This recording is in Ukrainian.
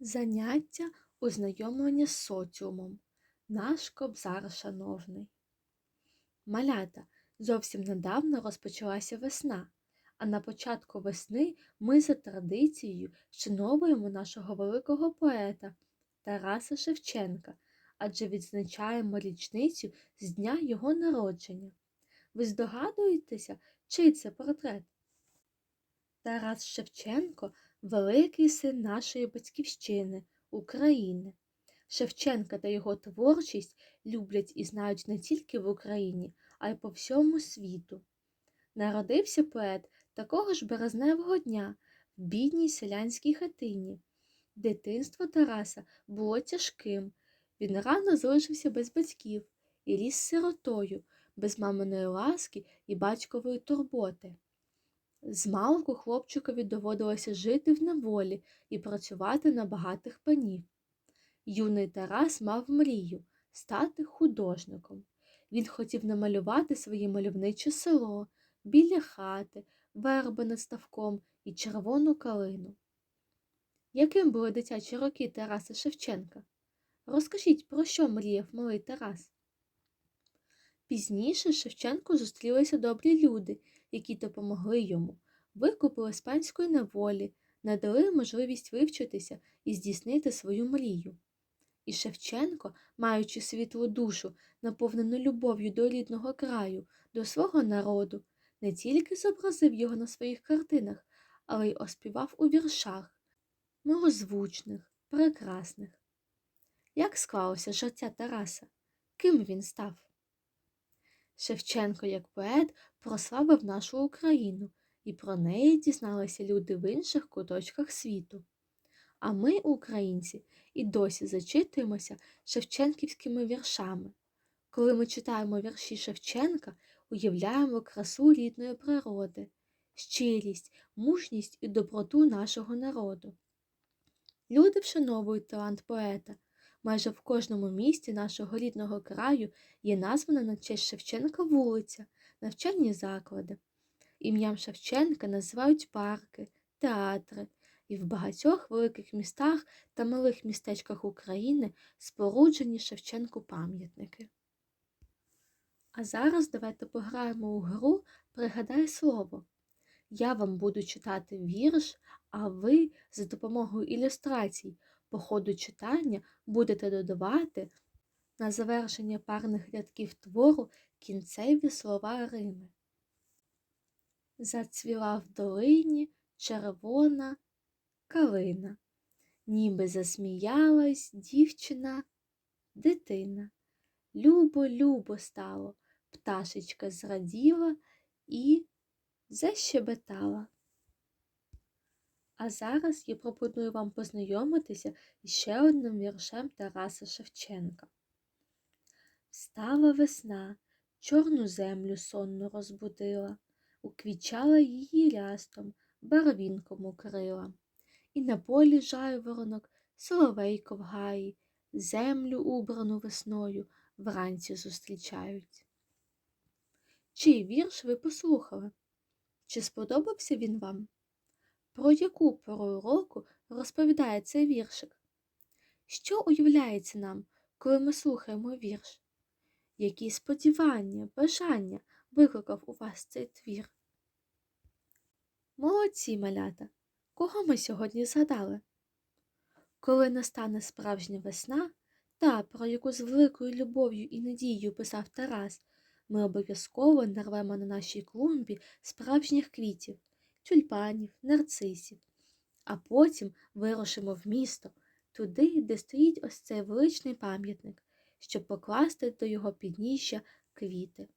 Заняття ознайомлення з соціумом. Наш кобзар шановний. Малята, зовсім недавно розпочалася весна, а на початку весни ми за традицією вшановуємо нашого великого поета Тараса Шевченка, адже відзначаємо річницю з дня його народження. Ви здогадуєтеся, чий це портрет? Тарас Шевченко великий син нашої батьківщини, України. Шевченка та його творчість люблять і знають не тільки в Україні, а й по всьому світу. Народився поет такого ж березневого дня в бідній селянській хатині. Дитинство Тараса було тяжким. Він рано залишився без батьків і ріс сиротою, без маминої ласки і батькової турботи. Змалку хлопчикові доводилося жити в неволі і працювати на багатих панів. Юний Тарас мав мрію стати художником. Він хотів намалювати своє мальовниче село, біля хати, верби над ставком і червону калину. Яким були дитячі роки Тараса Шевченка? Розкажіть, про що мріяв малий Тарас? Пізніше Шевченку зустрілися добрі люди, які допомогли йому, викупили з панської неволі, надали можливість вивчитися і здійснити свою мрію. І Шевченко, маючи світлу душу, наповнену любов'ю до рідного краю, до свого народу, не тільки зобразив його на своїх картинах, але й оспівав у віршах, милозвучних, прекрасних. Як склалося життя Тараса? Ким він став? Шевченко, як поет, прославив нашу Україну, і про неї дізналися люди в інших куточках світу. А ми, українці, і досі зачитуємося шевченківськими віршами. Коли ми читаємо вірші Шевченка, уявляємо красу рідної природи, щирість, мужність і доброту нашого народу. Люди вшановують талант поета. Майже в кожному місті нашого рідного краю є названа на честь Шевченка вулиця, навчальні заклади. Ім'ям Шевченка називають парки, театри, і в багатьох великих містах та малих містечках України споруджені Шевченку пам'ятники. А зараз давайте пограємо у гру Пригадай слово. Я вам буду читати вірш, а ви за допомогою ілюстрацій по ходу читання будете додавати на завершення парних рядків твору кінцеві слова Рими. Зацвіла в долині червона калина, ніби засміялась дівчина, дитина. Любо, любо стало, пташечка зраділа і защебетала. А зараз я пропоную вам познайомитися із ще одним віршем Тараса Шевченка. Встала весна, чорну землю сонно розбудила, уквічала її рястом, барвінком укрила. І на полі жайворонок, в гаї, землю убрану весною вранці зустрічають. Чий вірш ви послухали? Чи сподобався він вам? Про яку пору року розповідає цей віршик? Що уявляється нам, коли ми слухаємо вірш? Які сподівання, бажання викликав у вас цей твір? Молодці малята! Кого ми сьогодні згадали? Коли настане справжня весна, та, про яку з великою любов'ю і надією писав Тарас, ми обов'язково нарвемо на нашій клумбі справжніх квітів тюльпанів, нарцисів, а потім вирушимо в місто, туди, де стоїть ось цей величний пам'ятник, щоб покласти до його підніжжя квіти.